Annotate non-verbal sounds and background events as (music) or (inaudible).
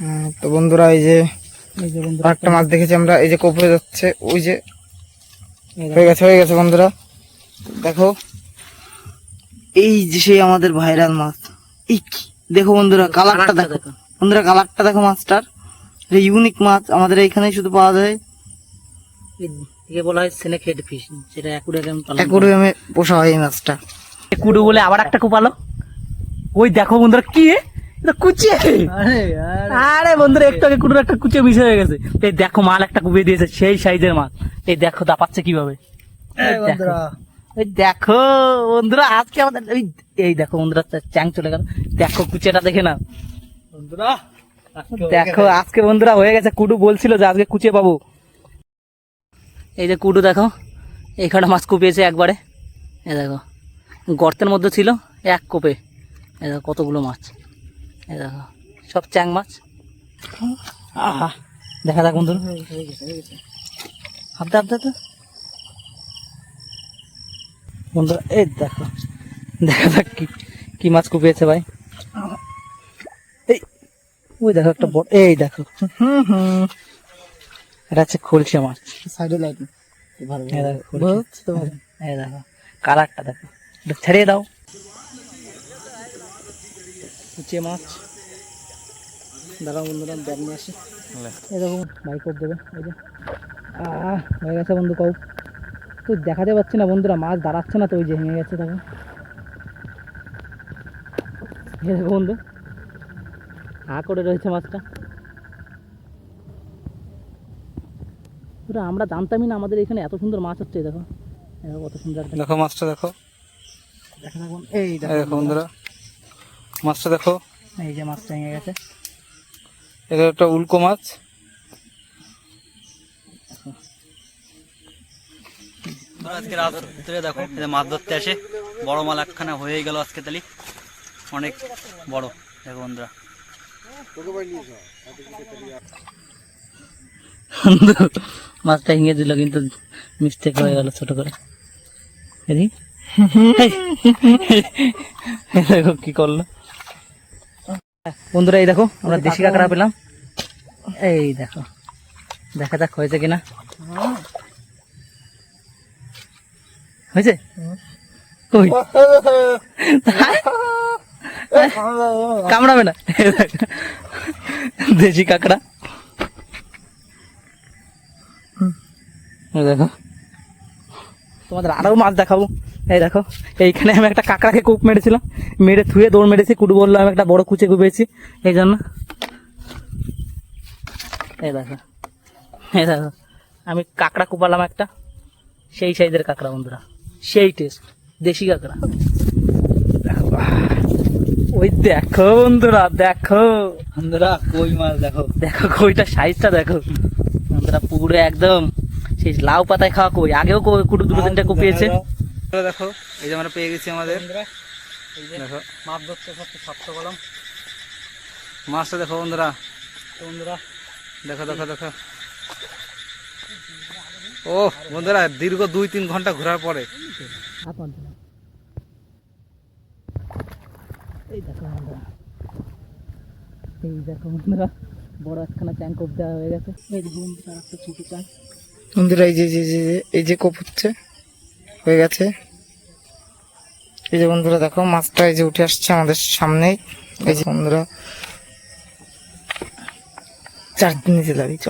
হ্যাঁ, তো বন্ধুরা এই যে এই যে বন্ধুরা আরেকটা মাছ দেখেছি আমরা এই যে কোপরে যাচ্ছে ওই যে হয়ে গেছে হয়ে গেছে বন্ধুরা। দেখো এই যে সেই আমাদের ভাইরাল মাছ। এই দেখো বন্ধুরা কালারটা দেখো। বন্ধুরা কালারটা দেখো মাছটার। ইউনিক মাছ আমাদের এইখানেই শুধু পাওয়া যায়। একে বলা হয় সেনেক হেড ফিশ অ্যাকুরিয়ামে অ্যাকোরিয়ামে পোষা হয় এই মাছটা। কুডু বলে আবার একটা কুপালো। ওই দেখো বন্ধুরা কি? কুচে আরে বন্ধুরা একটু আগে একটা কুচে হয়ে গেছে। এই দেখো মাল একটা কুপিয়ে দিয়েছে সেই সাইজের মাছ এই দেখো দাপাচ্ছে কীভাবে? দেখো। বন্ধুরা। আজকে আমাদের এই এই দেখো বন্ধুরা চ্যাং চলে গেল। দেখো কুচেটা দেখে না বন্ধুরা দেখো আজকে বন্ধুরা হয়ে গেছে। কুডু বলছিল যে আজকে কুচে পাবো। এই যে কুটু দেখো কটা মাছ কুপিয়েছে একবারে। এই দেখো গর্তের মধ্যে ছিল এক কোপে। এই দেখো কতগুলো মাছ। দেখো সব চ্যাং মাছ। আহা দেখা যাক বন্ধু হাতে হাতে হাতে বন্ধুরা এই দেখো দেখা যাক কি কি মাছ কুপিয়েছে ভাই। এই ওই দেখো একটা বড় এই দেখো। হুম হুম এটা হচ্ছে খলসে মাছ। সাইডে লাইট কালারটা দেখো। ছেড়ে দাও। কুচে মাছ। দাঁড়াও বন্ধুরা ব্যাগ নিয়ে আসি। এই দেখো দেবে এই যে। হয়ে গেছে বন্ধু কৌ তো দেখাতে পাচ্ছি না বন্ধুরা মাছ দাঁড়াচ্ছে না তো ওই যে ভেঙে গেছে এই দেখো বন্ধু হা করে রয়েছে মাছটা। পুরো আমরা জানতামই না আমাদের এখানে এত সুন্দর মাছ হচ্ছে দেখো। দেখো কত সুন্দর দেখো মাছটা দেখো। দেখা এই দেখো বন্ধুরা। মাছটা দেখো। এই যে মাছটা ভেঙে গেছে। এটা একটা উল্কো মাছ। আজকে রাত ধরে দেখো যে মাছ ধরতে আসে। বড় মাল একখানা হয়ে গেল আজকে তালি। অনেক বড় দেখো বন্ধুরা। মাছটা ভেঙে দিল কিন্তু মিস্টেক হয়ে গেল ছোট করে। (laughs) কি করল। বন্ধুরা এই দেখো আমরা দেশি কাঁকড়া পেলাম। এই দেখো দেখা যাক হয়েছে কিনা। হয়েছে? কামড়াবে না। দেশি কাঁকড়া। দেখো। তোমাদের আরও মাছ দেখাবো। এই দেখো এইখানে আমি একটা কাঁকড়াকে কূপ মেরেছিলাম। মেরে থুয়ে দৌড় মেরেছি কুটু বলল আমি একটা বড় কুচে কুপেছি এই জন্য। এই দেখো এই দেখো আমি কাঁকড়া কুপালাম একটা। সেই সাইজের কাঁকড়া বন্ধুরা। সেই টেস্ট দেশি কাঁকড়া। ওই দেখো বন্ধুরা দেখো। বন্ধুরা কই মাছ দেখো? দেখো কইটা সাইজটা দেখো। বন্ধুরা পুরো একদম সেই লাউ পাতায় খাওয়া কই? আগেও কুটু দুটো তিনটা কুপিয়েছে? দেখো এই যে আমরা পেয়ে গেছি আমাদের। দেখো। মাছ ধরতে ধরতে সাতশো কলম। মাছটা দেখো বন্ধুরা। বন্ধুরা। দেখো দেখো দেখো। ও বন্ধুরা দীর্ঘ দুই তিন ঘণ্টা ঘোরার পরে। এই দেখো বন্ধুরা। এই দেখো বন্ধুরা বড় একখানা চ্যাং কোপ দেওয়া হয়ে গেছে। এই যে বন্ধুরা একটা ছোট চ্যাং বন্ধুরা এই যে যে যে- এই যে কোপ হচ্ছে হয়ে গেছে। এই যে বন্ধুরা দেখো, মাছটা এই যে উঠে আসছে আমাদের সামনে। এই যে বন্ধুরা, চার দিন নিচে দাঁড়িয়ে চ